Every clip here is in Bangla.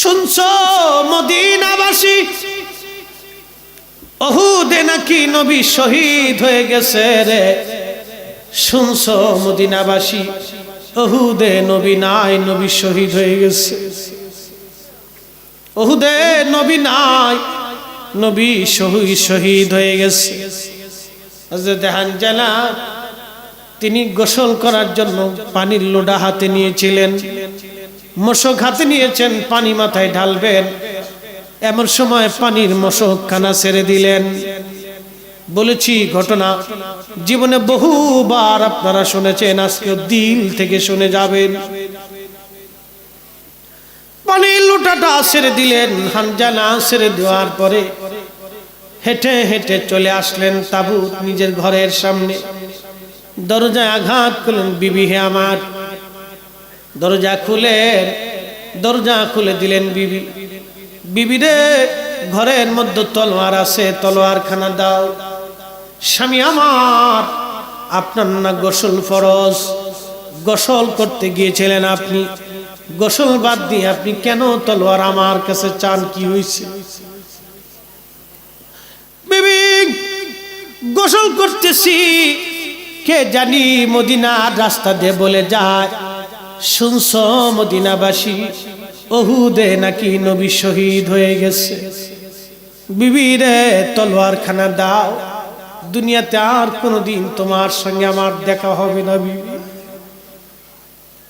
শুনছ মদিনাবাসী? অহুদে নাকি নবী শহীদ হয়ে গেছে রে? শুনছ মদিনাবাসী? অহুদে নবী নাই, নবী শহীদ হয়ে গেছে। অহুদে নবী নাই, নবী শহীদ শহীদ হয়ে গেছে। হযরত হানজালা, তিনি গোসল করার জন্য পানির লোডা হাতে নিয়েছিলেন। মশক হাতে নিয়েছেন, পানি মাথায় ঢালবেন। এমন সময় পানির মশক খানা ছেড়ে দিলেন। বলেছি, ঘটনা জীবনে বহুবার আপনারা শুনেছেন আজকে দিল থেকে শুনে যাবেন। পানির লোটাটা ছেড়ে দিলেন, হানজানা ছেড়ে দেওয়ার পরে হেঁটে হেঁটে চলে আসলেন তাবুত নিজের ঘরের সামনে। দরজায় আঘাত করলেন, বিবি হে আমার। দরজা খুলে দরজা খুলে দিলেন বিবি। বিবিরে ঘরের মধ্যে তলোয়ার আছে তলোয়ার খানা দাও। স্বামী আমার, আপনার না গোসল ফরজ? গোসল করতে গিয়েছিলেন আপনি। গোসল বাদ দিয়ে আপনি কেন তলোয়ার আমার কাছে চান? কি হয়েছে? বিবি, গোসল করতেছি। কে জানি মদিনার রাস্তা দিয়ে বলে যায় শুনছ মদিনাবাসী? অহুদে নাকি নবী শহীদ হয়ে গেছে। বিবিরে তলোয়ার খানা দাও। দুনিয়াতে আর কোনোদিন তোমার সঙ্গে আমার দেখা হবে না, বিবি।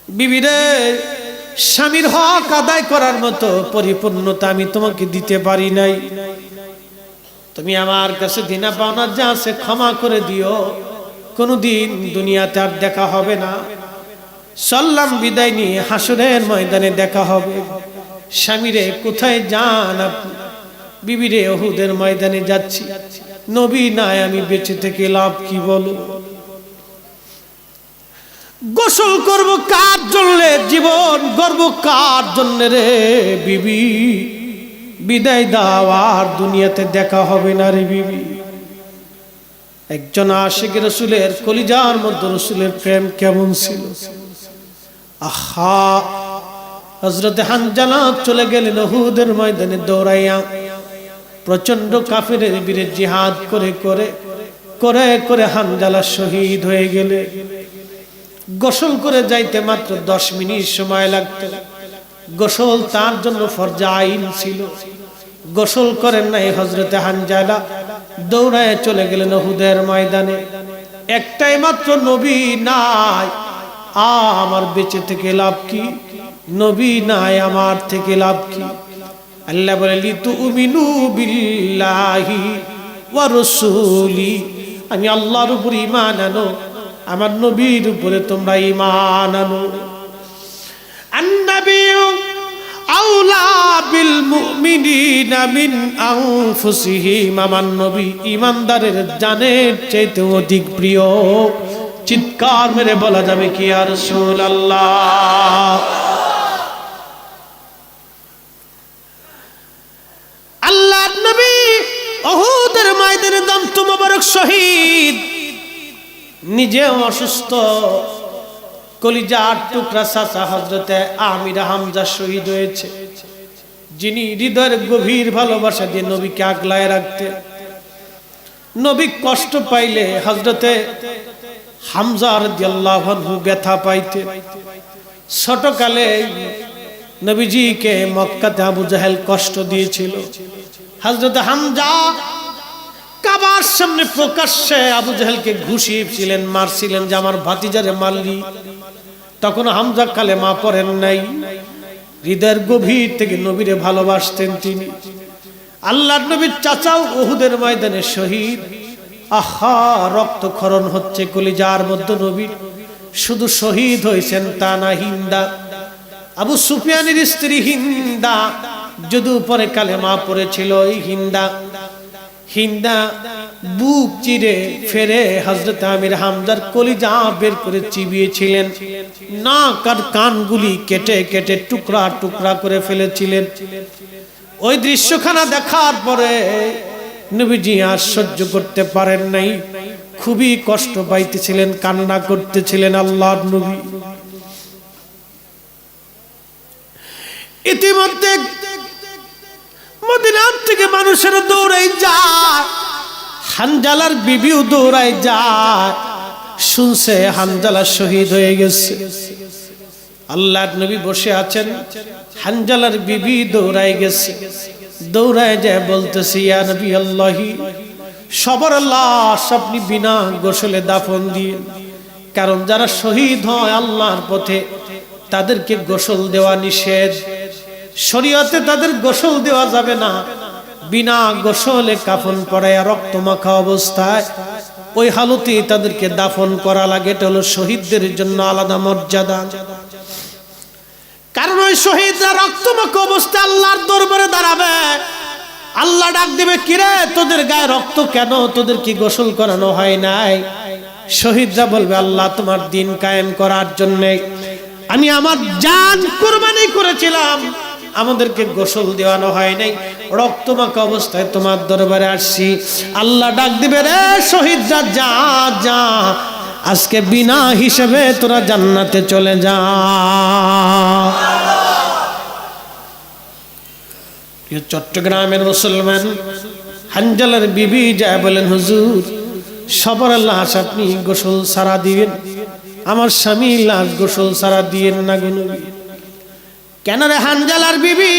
বিবিরে স্বামীর হক আদায় করার মতো পরিপূর্ণতা আমি তোমাকে দিতে পারি নাই। তুমি আমার কাছে দিনা পাওনা যা আছে ক্ষমা করে দিও। কোনোদিন দুনিয়াতে আর দেখা হবে না। চললাম বিদায় নিয়ে হাসনের ময়দানে দেখা হবে। স্বামীরে, কোথায় যান আপনি? বিবিরে অহুদের ময়দানে যাচ্ছি। নবী নাই, আমি বেঁচে থেকে লাভ কি বলো? গোসল করব কার জন্য? জীবন গর্ব কার জন্য রে বিবি? বিদায় দাও, আর দুনিয়াতে দেখা হবে না রে বিবি। একজন আশেখ রসুলের, কলিজার মধ্যে রসুলের প্রেম কেমন ছিল? আহা হজরত হানজালা চলে গেলেন হুদের ময়দানে দৌড়াইয়া। প্রচণ্ড কাফের বীরে জিহাদ করে করে করে করে হানজালা শহীদ হয়ে গেলে। গোসল করে যাইতে মাত্র দশ মিনিট সময় লাগতো। গোসল তার জন্য ফরজা আইন ছিল। গোসল করেন নাই হজরতে হানজালা দৌড়ায় চলে গেলেন হুদের ময়দানে। একটাই মাত্র নবী নাই। আমার বেঁচে থেকে লাভ কি? নবী নাই আমার থেকে লাভ কি? আল্লাহ বলে লিতু উমিনু বিল্লাহি ওয়া রাসূলি। আমি আল্লাহর উপর ঈমান আনো, আমার নবীর উপরে তোমরা ঈমান আনো। আন্নাবিয়্যু আউলা বিল মুমিনিনা মিন আনফুসিহিম। আমার নবী ঈমানদারের জানের চাইতে অধিক প্রিয়। চিৎকার মেরে বলা যাবে কি আর রাসূলুল্লাহ? আল্লাহ নবী ওহুদের ময়দানে দন্ত মোবারক শহীদ। নিজেও অসুস্থ। কলিজার টুকরা চাচা হজরতে আমির হামজা শহীদ হয়েছে। যিনি হৃদয়ের গভীর ভালোবাসা দিয়ে নবীকে আগলায় রাখতেন। নবী কষ্ট পাইলে হজরতে হামজার দিয়াল্লাহু ব্যথা পাইতে। ছোটকালে নবীজিকে মক্কাতে আবু জাহেল কষ্ট দিয়েছিল। হজরত হামজা কাবার সামনে প্রকাশ্যে আবু জাহেলকে ঘুষিয়েছিলেন, মারছিলেন যে আমার ভাতিজারে মারলি। তখন হামজা কালে মা পড়েন নাই। হৃদয়ের গভীর থেকে নবীরে ভালোবাসতেন তিনি। আল্লাহর নবীর চাচাও ওহুদের ময়দানে শহীদ। আহা, রক্তক্ষরণ হচ্ছে কলিজার মধ্য নবীর। শুধু শহীদ হয়েছেন তা না, হিন্দা। আবু সুফিয়ানের স্ত্রী হিন্দা যদু পরে কালে মা পড়েছিল ওই হিন্দা। হিন্দা বুক চিরে ফেরে হজরত আমির হামদার কলিজা বের করে চিবিয়েছিলেন। না আর কানগুলি কেটে কেটে টুকরা টুকরা করে ফেলেছিলেন। ওই দৃশ্যখানা দেখার পরে নবীজি আর সহ্য করতে পারেন নাই। খুবই কষ্ট পাইতেছিলেন, কান্না করতেছিলেন আল্লাহর নবী। ইতিমধ্যে মদিনার থেকে মানুষের দৌড়াই যায়, হানজালার বিবিও দৌড়াই যায়। শুনছে হানজালা শহীদ হয়ে গেছে। আল্লাহর নবী বসে আছেন, হানজালার বিবি দৌড়াই গেছে। দৌড়ায় যায় বলতেছে, ইয়া আল্লাহি, সবার লাশ আপনি বিনা গোসলে দাফন দিয়ে, কারণ যারা শহীদ হয় আল্লাহর পথে, তাদেরকে গোসল দেওয়া নিষেধ। শরীয়তে তাদের গোসল দেওয়া যাবে না। বিনা গোসলে কাফন পড়ায় রক্ত মাখা অবস্থায়, ওই হালতে তাদেরকে দাফন করা লাগে। এটা হলো শহীদদের জন্য আলাদা মর্যাদা। কারণ ওই শহীদরা রক্তমাখা অবস্থায় আল্লাহর দরবারে দাঁড়াবে। আল্লাহ ডাক দেবে, কিরে, তোদের গায়ে রক্ত কেন? তোদের কি গোসল করানো হয় নাই? শহীদরা বলবে, আল্লাহ তোমার দিন কায়েম করার জন্য আমি আমার জান কোরবানি করেছিলাম। আমাদেরকে গোসল দেওয়ানো হয় নাই। রক্তমাখা অবস্থায় তোমার দরবারে আসছি। আল্লাহ ডাক দিবে, রে শহীদরা, যা যা আজকে বিনা হিসেবে তোরা জান্নাতে চলে যা। চট্টগ্রামের মুসলমান, হানজালার বিবি যায় বলেন, হুজুর, সবার লাশ আপনি গোসল সারা দিবেন। আমার স্বামী লাশ গোসল সারা দিয়েন না গুনবি কেন রে হানজালার বিবি?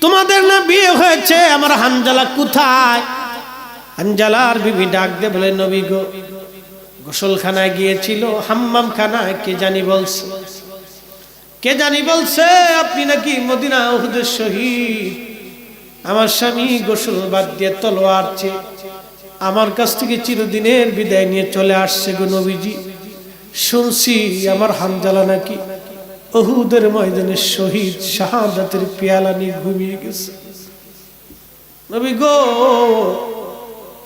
তোমাদের না বিয়ে হয়েছে? আমার হানজালা কোথায়? হানজালার বিবি ডাক দে বলে, নবী গো গোসলখানায় গিয়েছিল হাম্মাম খানায় কে জানি বলছে। কে জানি বলছে, আপনি নাকি মদিনা উহুদের শহীদ। আমার স্বামী গোসল বাদ দিয়ে তলোয়ার চেয়ে আমার কাছ থেকে চিরদিনের বিদায় নিয়ে চলে আসছে গো নবীজি। শুনছি আমার হামজালা নাকি অহুদের ময়দানে শহীদ শাহাদাতের পেয়ালা নিয়ে ঘুমিয়ে গেছে। নবী গো,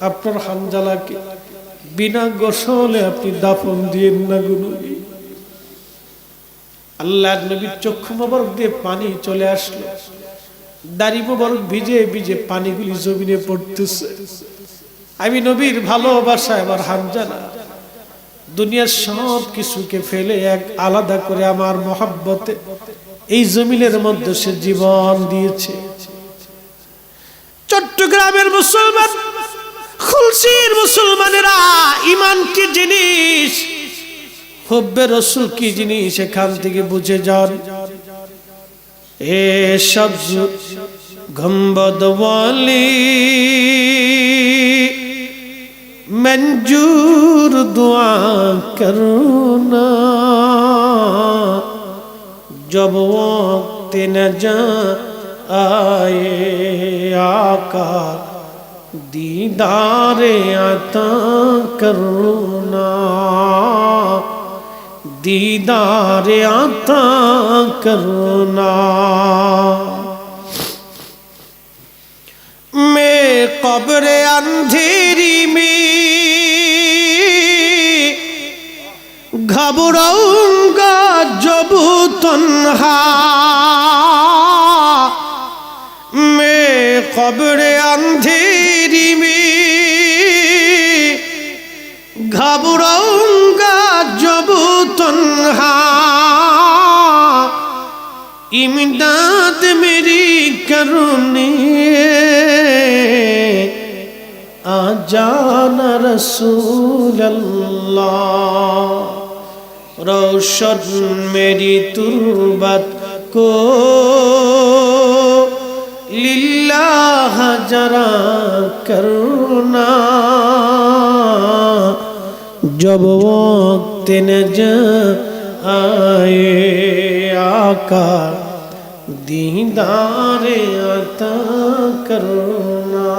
আপনার হামজালাকে বিনা গোসলে আপনি দাফন দিয়ে না গো নবী। আল্লাহ নবীর চক্ষু মোবারক দিয়ে পানি চলে আসলো। দাড়ি মোবারক ভিজে ভিজে পানিগুলি জমিনে পড়তেছে। আমি নবীর ভালোবাসা আমার হামজানা দুনিয়ার সব কিছুকে ফেলে এক আলাদা করে আমার মহাব্বতে এই জমিনের মধ্যে সে জীবন দিয়েছে। চট্টগ্রামের মুসলমান খুলসির মুসলমানেরা ইমান কি জিনিস? হব্বে রসুল কি জিনিস এখান থেকে বুঝে যান। এ সব গম্বদ মঞ্জুর দোয়া করুণা। জব তিন যা আয়ে আকা دیدار عطا کرنا دیدار عطا کرنا میں قبر اندھیری میں گھبراؤں گا جب تنہا میں قبر اندھیری ইমদাদ মেরি করুণে আজান রসুল্লাহ রৌশন মেরি তুরবত কো। লিল্লাহ জরা করুণা। জব ওক্তে ন আয়ে আকা दीदार अता करना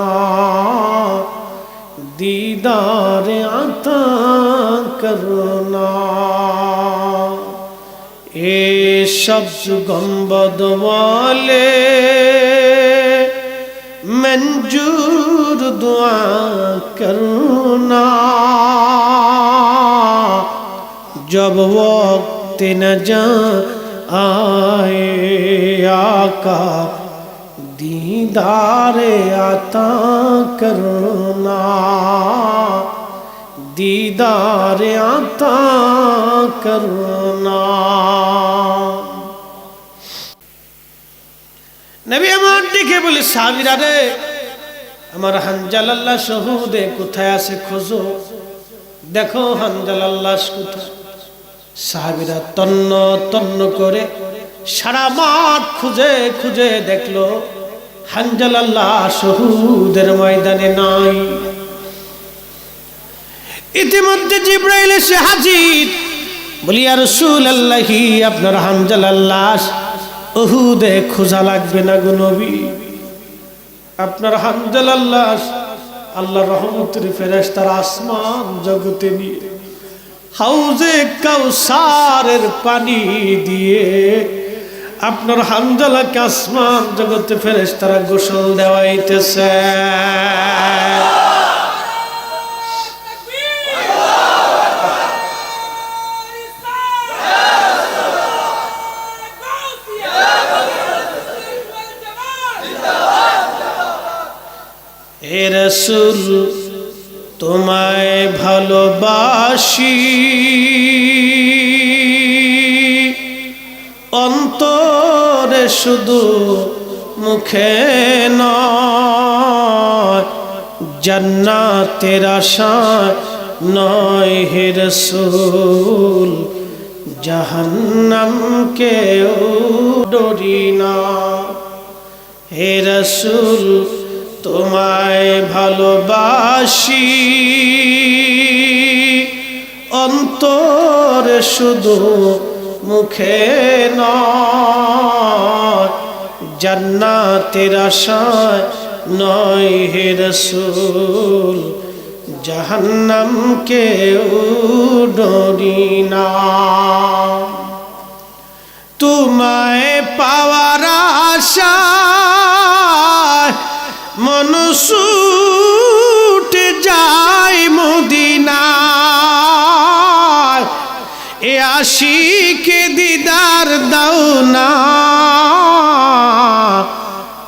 दीदार अता करना ए शब्द गंबद वाले, मंजूर दुआ करना जब वक्त न जा आए आका दीदार आता करना दीदार आता करना নবী আমার দিকে বলি সাহাবিরা রে আমার হানজাল আল্লাহ শহুদে কোথায় আছে খোঁজো দেখো হানজাল আল্লাহ কোথায় সাহাবিরা তন্ন তন্ন করে সারা মাঠ খুঁজে খুঁজে দেখল, হানজাল আল্লাহ শহুদের ময়দানে নাই। ইতিমধ্যে জিব্রাইল এসে হাজির। বলি আর আল্লাহি আপনার হানজাল আল্লাহ ওহুদে খোঁজা লাগবে না গো নবী। আপনার হানজাল আল্লাহ আল্লাহ রহমতের ফেরেশতার আসমান জগতে নিয়ে হাউজে কাউসারের পানি দিয়ে আপনার হামজালাকে আসমান জগতে ফেরেস তারা গোসল দেওয়াইতেছে। এ রসুল তোমায় ভালোবাসি। অন্তরে শুধু মুখে নয়, জান্নাতের আশা নয় হে রসুল জাহান্নাম কেউ ডরি না। হে রসুল তোমায় ভালোবাসি। অন্তর শুধু মুখে নয়, জান্নাতের আশায় নয় হে রসুল জাহান্নাম কেউ ডরি না। তোমায় পাওয়ার আশা মনসুটে যায় মদিনা এ আশিকে দিদার দাও না।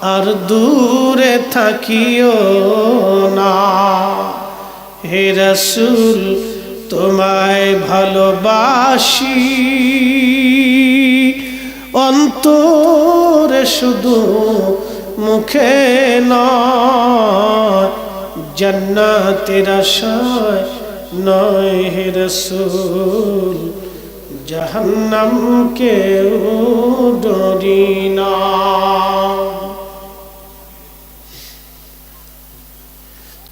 আর দূরে থাকিও না। হে রসুল, তোমায় ভালোবাসি। অন্তরে শুধু মুখে নয়, জান্নাতের আশায় নয় হে রসুল, জাহান্নাম কেউ ডরি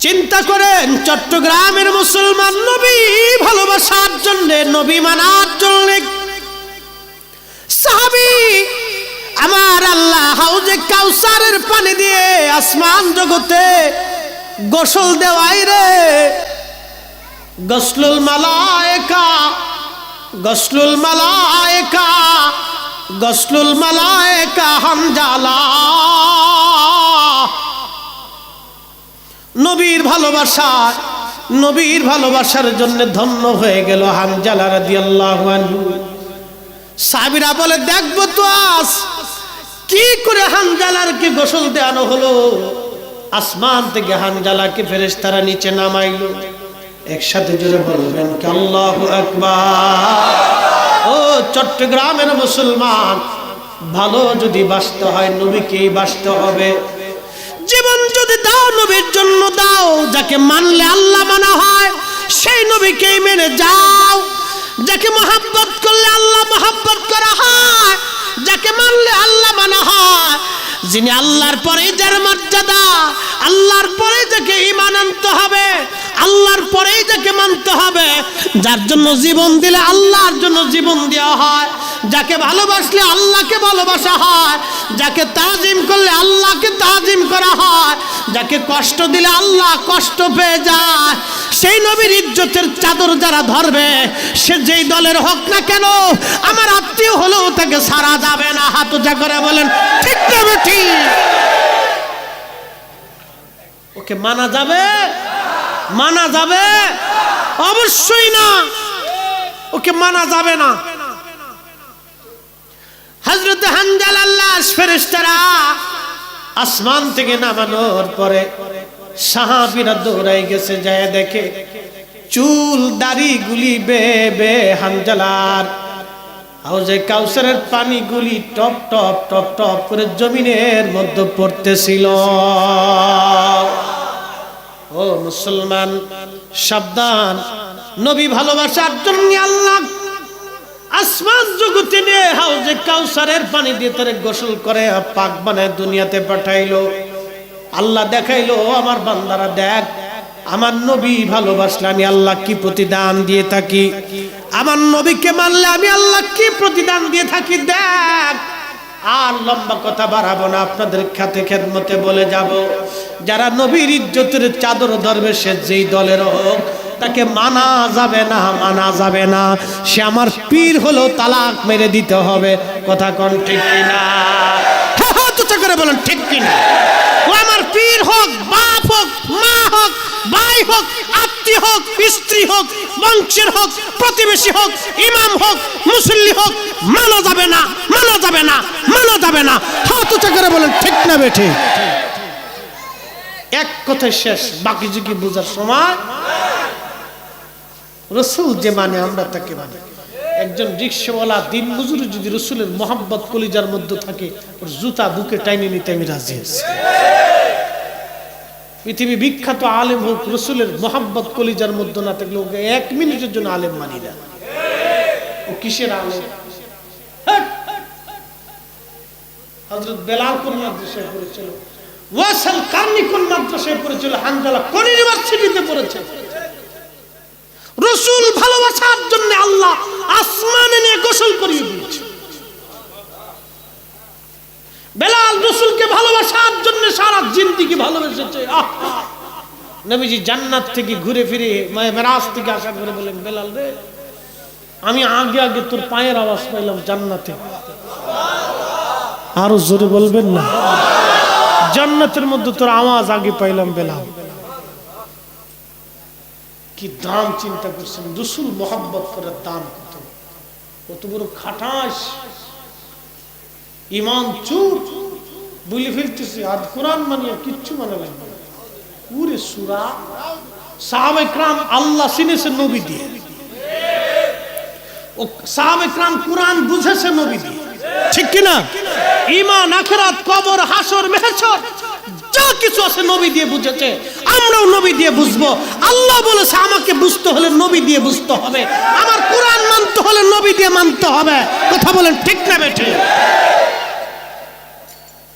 চিন্তা করেন, চট্টগ্রামের মুসলমান নবী ভালোবাসার জন্য, নবী মানার জন্য সাহাবি আমার আল্লাহ হাউজে কাউসারের পানি দিয়ে আসমান জগতে গোসল দেওয়াই রে। গসলুল মালায়েকা গসলুল মালায়েকা গসলুল মালায়েকা হামজালা। নবীর ভালোবাসা, নবীর ভালোবাসার জন্য ধন্য হয়ে গেল হামজালা রাদিয়াল্লাহু আনহু। সাবিরা বলে দেখব তো আস কি করে হানজালারকে গোসল দেওয়ানো হলো? আসমান থেকে হানজালাকে ফেরেশতারা নিচে নামাইলো। একসাথে জোরে বলবেন আল্লাহু ও চট্টগ্রামের মুসলমান, ভালো যদি বাঁচতে হয়, নবীকেই বাঁচতে হবে। জীবন যদি দাও, নবীর জন্য দাও, যাকে মানলে আল্লাহ মানা হয়, সেই নবীকেই মেনে যাও। যাকে মহাব্বত করলে আল্লাহ মহাব্বত করা হয় যাকে মানলে আল্লাহ মানা হয়। যিনি আল্লাহর পরে যার মর্যাদা, আল্লাহর পরে যাকে ইমান আনতে হবে, আল্লাহর পরেই যাকে মানতে হবে। যার জন্য জীবন দিলে আল্লাহর জন্য জীবন দেওয়া হয়। যাকে ভালোবাসলে আল্লাহকে ভালোবাসা হয়। যাকে তাজিম করলে আল্লাহকে তাজিম করা হয়। যাকে কষ্ট দিলে আল্লাহ কষ্ট পেয়ে যায়। সেই নবীর ইজ্জতের চাদর যারা ধরবে, সে যেই দলের হোক না কেন, আমার আত্মীয় হলেও তাকে সারা যাবে না। হাত উঁচা করে বলেন, ঠিক তবে ঠিক ওকে মানা যাবে? মানা যাবে? অবশ্যই না। ওকে মানা যাবে না। হজরত হানজাল আল্লাহ ফেরেশতারা আসমান থেকে নামানোর পরে সাহাবিরা দৌড়াই গেছে, যায় দেখে চুল দাড়ি গুলি বে বে হানজালার হাউজে কাউসারের পানিগুলি টপ টপ টপ টপ করে জমিনের মধ্যে পড়তেছিল। ও মুসলমান, সাবধান। নবী ভালোবাসার জন্য আল্লাহ আসমান জগতে নিয়ে হাউজে কাউসারের পানি দিয়ে তারে গোসল করে পাক বানায় দুনিয়াতে পাঠাইলো। আল্লাহ দেখাইলো আমার বান্দারা, দেখ, আমার নবী ভালোবাসলে আমি আল্লাহ কি প্রতিদান দিয়ে থাকি? আমার নবীকে মানলে আমি আল্লাহ কি প্রতিদান দিয়ে থাকি? দেখ, আর লম্বা কথা বাড়াবো না, আপনাদের খাতে খেদমতে বলে যাব। যারা নবীর ইজ্জতের চাদর ধরবে, সে যেই দলের হোক, তাকে মানা যাবে না, মানা যাবে না। সে আমার পীর হলেও তালাক মেরে দিতে হবে। কথা কোন ঠিক তুচ্ছা করে বলেন, ঠিক কিনা? ও আমার পীর হোক, বাপ হোক, মা হোক, ভাই হোক, আত্মীয় হোক, স্ত্রী হোক, বংশের হোক, প্রতিবেশী হোক, ইমাম হোক, মুসল্লি হোক, মানা যাবে না, মানা যাবে না, মানা যাবে না। হাত উঁচা করে বলেন, ঠিক না বেঠে? এক কথায় শেষ, বাকি যুগে বোঝার সময়? রসুল যে মানে আমরা তাকে মানে। একজন রিক্সাওয়ালা দিন মজুরি যদি রসুলের মোহাম্মত কলিজার মধ্যে থাকে, ওর জুতা বুকে টাইনে নিতে আমি রাজি আছি। পৃথিবী বিখ্যাত আলেম হোক, রসুলের মোহাম্মত কলিজার মধ্যে না থাকলে ওকে এক মিনিটের জন্য আলেম মানি না। ও কিসের আলেম? হজরত বেলাল কোন মাদ্রাসায় পড়েছিল? ওয়াসাল কার্নি কোন মাদ্রাসায় পড়েছিল? হানজালা কোন ইউনিভার্সিটিতে পড়েছে? রসুল ভালোবাসার নবীজি জান্নাত থেকে ঘুরে ফিরে মেরাজ থেকে আশা করে বলেন বেলাল রে, আমি আগে আগে তোর পায়ের আওয়াজ পাইলাম জান্নাতে। আরও জোরে বলবেন না? জান্নাতের মধ্যে তোর আওয়াজ আগে পাইলাম, বেলাল। কি দাম চিন্তা করছেন? রসুল মোহাম্মত করার দাম কত? কত বড় খাটাস। ইমান চুপ বলে ফেলতেছে, আর কোরআন মানিয়ে কিচ্ছু মানে লাগবে। পুরে সুরা সাহাবে ক্রাম আল্লাহ চিনেছে নবী দিয়ে। ও সাহাবে ক্রাম কোরআন বুঝেছে নবী দিয়ে। ঠিক কিনা ইমান আখরাত, কবর, হাসর মেহসর যা কিছু আছে নবী দিয়ে বুঝেছে। আমরাও নবী দিয়ে বুঝব। আল্লাহ বলেছে, আমাকে বুঝতে হলে নবী দিয়ে বুঝতে হবে। আমার কোরআন মানতে হলে নবী দিয়ে মানতে হবে। কথা বলেন ঠিক না বেঠে?